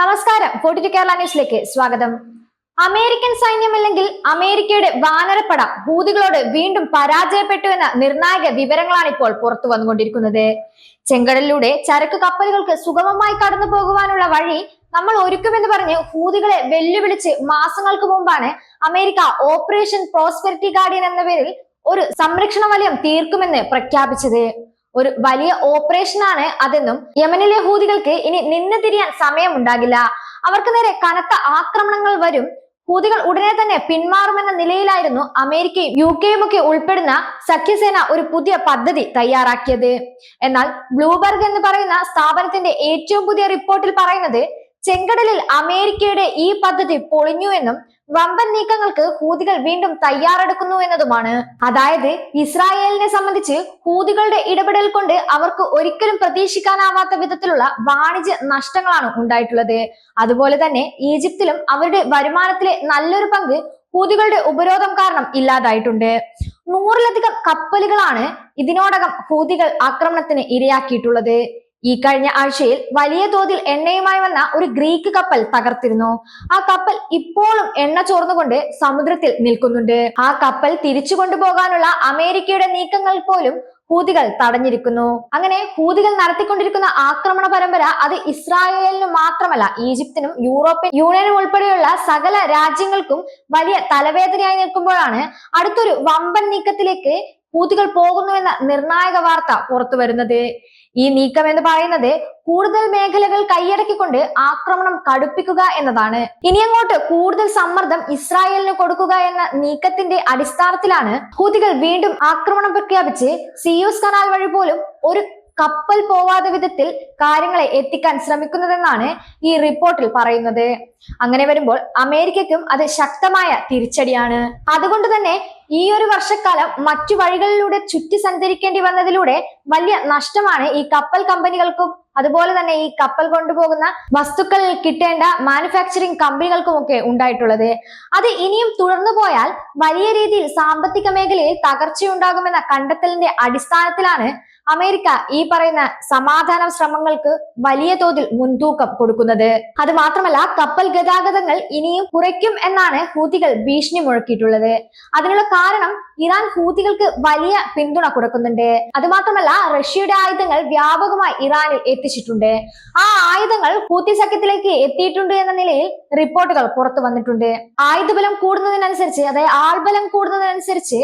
നമസ്കാരം. ഫോർട്ടി കേരള ന്യൂസിലേക്ക് സ്വാഗതം. അമേരിക്കൻ സൈന്യമില്ലെങ്കിൽ അമേരിക്കയുടെ വാനരപ്പട ഹൂതികളോട് വീണ്ടും പരാജയപ്പെട്ടു എന്ന നിർണായക വിവരങ്ങളാണ് ഇപ്പോൾ പുറത്തു വന്നുകൊണ്ടിരിക്കുന്നത്. ചെങ്കടലിലൂടെ ചരക്ക് കപ്പലുകൾക്ക് സുഗമമായി കടന്നു പോകുവാനുള്ള വഴി നമ്മൾ ഒരുക്കുമെന്ന് പറഞ്ഞ് ഹൂതികളെ വെല്ലുവിളിച്ച് മാസങ്ങൾക്ക് മുമ്പാണ് അമേരിക്ക ഓപ്പറേഷൻ പ്രോസ്പെരിറ്റി ഗാർഡിയൻ എന്ന പേരിൽ ഒരു സംരക്ഷണ വലയം തീർക്കുമെന്ന് പ്രഖ്യാപിച്ചത്. ഒരു വലിയ ഓപ്പറേഷനാണ് അതെന്നും യമനിലെ ഹൂതികൾക്ക് ഇനി നിന്ന് തിരിയാൻ സമയമുണ്ടാകില്ല. അവർക്ക് നേരെ കനത്ത ആക്രമണങ്ങൾ വരും. ഹൂതികൾ ഉടനെ തന്നെ പിന്മാറുമെന്ന നിലയിലായിരുന്നു അമേരിക്കയും യു കെയും ഒക്കെ ഉൾപ്പെടുന്ന സഖ്യസേന ഒരു പുതിയ പദ്ധതി തയ്യാറാക്കിയത്. എന്നാൽ ബ്ലൂബർഗ് എന്ന് പറയുന്ന സ്ഥാപനത്തിന്റെ ഏറ്റവും പുതിയ റിപ്പോർട്ടിൽ പറയുന്നത് ചെങ്കടലിൽ അമേരിക്കയുടെ ഈ പദ്ധതി പൊളിഞ്ഞു എന്നും വമ്പൻ നീക്കങ്ങൾക്ക് ഹൂതികൾ വീണ്ടും തയ്യാറെടുക്കുന്നു എന്നതുമാണ്. അതായത് ഇസ്രായേലിനെ സംബന്ധിച്ച് ഹൂതികളുടെ ഇടപെടൽ കൊണ്ട് അവർക്ക് ഒരിക്കലും പ്രതീക്ഷിക്കാനാവാത്ത വിധത്തിലുള്ള വാണിജ്യ നഷ്ടങ്ങളാണ് ഉണ്ടായിട്ടുള്ളത്. അതുപോലെ തന്നെ ഈജിപ്തിലും അവരുടെ വരുമാനത്തിലെ നല്ലൊരു പങ്ക് ഹൂതികളുടെ ഉപരോധം കാരണം ഇല്ലാതായിട്ടുണ്ട്. നൂറിലധികം കപ്പലുകളാണ് ഇതിനോടകം ഹൂതികൾ ആക്രമണത്തിന് ഇരയാക്കിയിട്ടുള്ളത്. ഈ കഴിഞ്ഞ ആഴ്ചയിൽ വലിയ തോതിൽ എണ്ണയുമായി വന്ന ഒരു ഗ്രീക്ക് കപ്പൽ തകർത്തിരുന്നു. ആ കപ്പൽ ഇപ്പോഴും എണ്ണ ചോർന്നുകൊണ്ട് സമുദ്രത്തിൽ നിൽക്കുന്നുണ്ട്. ആ കപ്പൽ തിരിച്ചു കൊണ്ടുപോകാനുള്ള അമേരിക്കയുടെ നീക്കങ്ങൾ പോലും ഹൂതികൾ തടഞ്ഞിരിക്കുന്നു. അങ്ങനെ ഹൂതികൾ നടത്തിക്കൊണ്ടിരിക്കുന്ന ആക്രമണ പരമ്പര അത് ഇസ്രായേലിന് മാത്രമല്ല ഈജിപ്തിനും യൂറോപ്യൻ യൂണിയനും ഉൾപ്പെടെയുള്ള സകല രാജ്യങ്ങൾക്കും വലിയ തലവേദനയായി നിൽക്കുമ്പോഴാണ് അടുത്തൊരു വമ്പൻ നീക്കത്തിലേക്ക് ഹൂതികൾ പോകുന്നുവെന്ന നിർണായക വാർത്ത പുറത്തു വരുന്നത്. ഈ നീക്കം എന്ന് പറയുന്നത് കൂടുതൽ മേഖലകൾ കൈയടക്കിക്കൊണ്ട് ആക്രമണം കടുപ്പിക്കുക എന്നതാണ്. ഇനി അങ്ങോട്ട് കൂടുതൽ സമ്മർദ്ദം ഇസ്രായേലിന് കൊടുക്കുക എന്ന നീക്കത്തിന്റെ അടിസ്ഥാനത്തിലാണ് ഹൂതികൾ വീണ്ടും ആക്രമണം പ്രഖ്യാപിച്ച് സിയൂസ് കനാൽ വഴി പോലും ഒരു കപ്പൽ പോവാത്ത വിധത്തിൽ കാര്യങ്ങളെ എത്തിക്കാൻ ശ്രമിക്കുന്നതെന്നാണ് ഈ റിപ്പോർട്ടിൽ പറയുന്നത്. അങ്ങനെ വരുമ്പോൾ അമേരിക്കക്കും അത് ശക്തമായ തിരിച്ചടിയാണ്. അതുകൊണ്ട് തന്നെ ഈ ഒരു വർഷക്കാലം മറ്റു വഴികളിലൂടെ ചുറ്റി സഞ്ചരിക്കേണ്ടി വന്നതിലൂടെ വലിയ നഷ്ടമാണ് ഈ കപ്പൽ കമ്പനികൾക്കും അതുപോലെ തന്നെ ഈ കപ്പൽ കൊണ്ടുപോകുന്ന വസ്തുക്കൾ കിട്ടേണ്ട മാനുഫാക്ചറിംഗ് കമ്പനികൾക്കും ഒക്കെ ഉണ്ടായിട്ടുള്ളത്. അത് ഇനിയും തുടർന്നു പോയാൽ വലിയ രീതിയിൽ സാമ്പത്തിക മേഖലയിൽ തകർച്ചയുണ്ടാകുമെന്ന കണ്ടെത്തലിന്റെ അടിസ്ഥാനത്തിലാണ് അമേരിക്ക ഈ പറയുന്ന സമാധാന ശ്രമങ്ങൾക്ക് വലിയ തോതിൽ മുൻതൂക്കം കൊടുക്കുന്നത്. അത് മാത്രമല്ല കപ്പൽ ഗതാഗതങ്ങൾ ഇനിയും കുറയ്ക്കും എന്നാണ് ഹൂതികൾ ഭീഷണി മുഴക്കിയിട്ടുള്ളത്. അതിനുള്ള കാരണം ഇറാൻ ഹൂതികൾക്ക് വലിയ പിന്തുണ കൊടുക്കുന്നുണ്ട്. അത് മാത്രമല്ല റഷ്യയുടെ ആയുധങ്ങൾ വ്യാപകമായി ഇറാനിൽ എത്തിച്ചിട്ടുണ്ട്. ആ ആയുധങ്ങൾ ഹൂതി സഖ്യത്തിലേക്ക് എത്തിയിട്ടുണ്ട് എന്ന നിലയിൽ റിപ്പോർട്ടുകൾ പുറത്തു വന്നിട്ടുണ്ട്. ആയുധബലം കൂടുന്നതിനനുസരിച്ച് അതായത് ആൾബലം കൂടുന്നതിനനുസരിച്ച്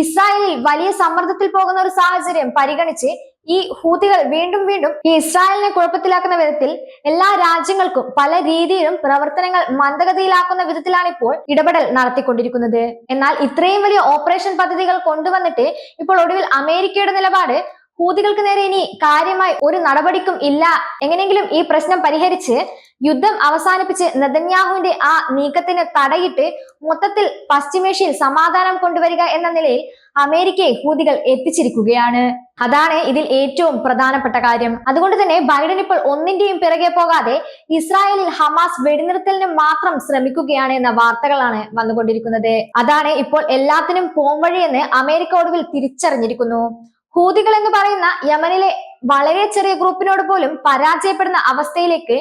ഇസ്രായേലിൽ വലിയ സമ്മർദ്ദത്തിൽ പോകുന്ന ഒരു സാഹചര്യം പരിഗണിച്ച് ഈ ഹൂതികൾ വീണ്ടും വീണ്ടും ഈ ഇസ്രായേലിനെ കുഴപ്പത്തിലാക്കുന്ന വിധത്തിൽ എല്ലാ രാജ്യങ്ങൾക്കും പല രീതിയിലും പ്രവർത്തനങ്ങൾ മന്ദഗതിയിലാക്കുന്ന വിധത്തിലാണ് ഇപ്പോൾ ഇടപെടൽ നടത്തിക്കൊണ്ടിരിക്കുന്നത്. എന്നാൽ ഇത്രയും വലിയ ഓപ്പറേഷൻ പദ്ധതികൾ കൊണ്ടുവന്നിട്ട് ഇപ്പോൾ ഒടുവിൽ അമേരിക്കയുടെ നിലപാട് ഹൂതികൾക്ക് നേരെ ഇനി കാര്യമായി ഒരു നടപടിക്കും ഇല്ല. എങ്ങനെയെങ്കിലും ഈ പ്രശ്നം പരിഹരിച്ച് യുദ്ധം അവസാനിപ്പിച്ച് നെതന്യാഹുവിന്റെ ആ നീക്കത്തിന് തടയിട്ട് മൊത്തത്തിൽ പശ്ചിമേഷ്യയിൽ സമാധാനം കൊണ്ടുവരിക എന്ന നിലയിൽ അമേരിക്കയെ ഹൂതികൾ എത്തിച്ചിരിക്കുകയാണ്. അതാണ് ഇതിൽ ഏറ്റവും പ്രധാനപ്പെട്ട കാര്യം. അതുകൊണ്ട് തന്നെ ബൈഡൻ ഇപ്പോൾ ഒന്നിന്റെയും പിറകെ പോകാതെ ഇസ്രായേലിൽ ഹമാസ് വെടിനിർത്തലിന് മാത്രം ശ്രമിക്കുകയാണ് എന്ന വാർത്തകളാണ് വന്നുകൊണ്ടിരിക്കുന്നത്. അതാണ് ഇപ്പോൾ എല്ലാത്തിനും പോംവഴിയെന്ന് അമേരിക്ക ഒടുവിൽ തിരിച്ചറിഞ്ഞിരിക്കുന്നു. ഹൂതികൾ എന്ന് പറയുന്ന യമനിലെ വളരെ ചെറിയ ഗ്രൂപ്പിനോട് പോലും പരാജയപ്പെടുന്ന അവസ്ഥയിലേക്ക്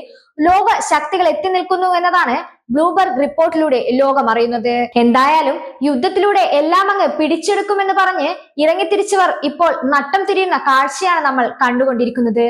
ലോക ശക്തികൾ എത്തി നിൽക്കുന്നു എന്നതാണ് ബ്ലൂബർഗ് റിപ്പോർട്ടിലൂടെ ലോകം അറിയുന്നത്. എന്തായാലും യുദ്ധത്തിലൂടെ എല്ലാം അങ്ങ് പിടിച്ചെടുക്കുമെന്ന് പറഞ്ഞ് ഇറങ്ങിത്തിരിച്ചവർ ഇപ്പോൾ നട്ടം തിരിയുന്ന കാഴ്ചയാണ് നമ്മൾ കണ്ടുകൊണ്ടിരിക്കുന്നത്.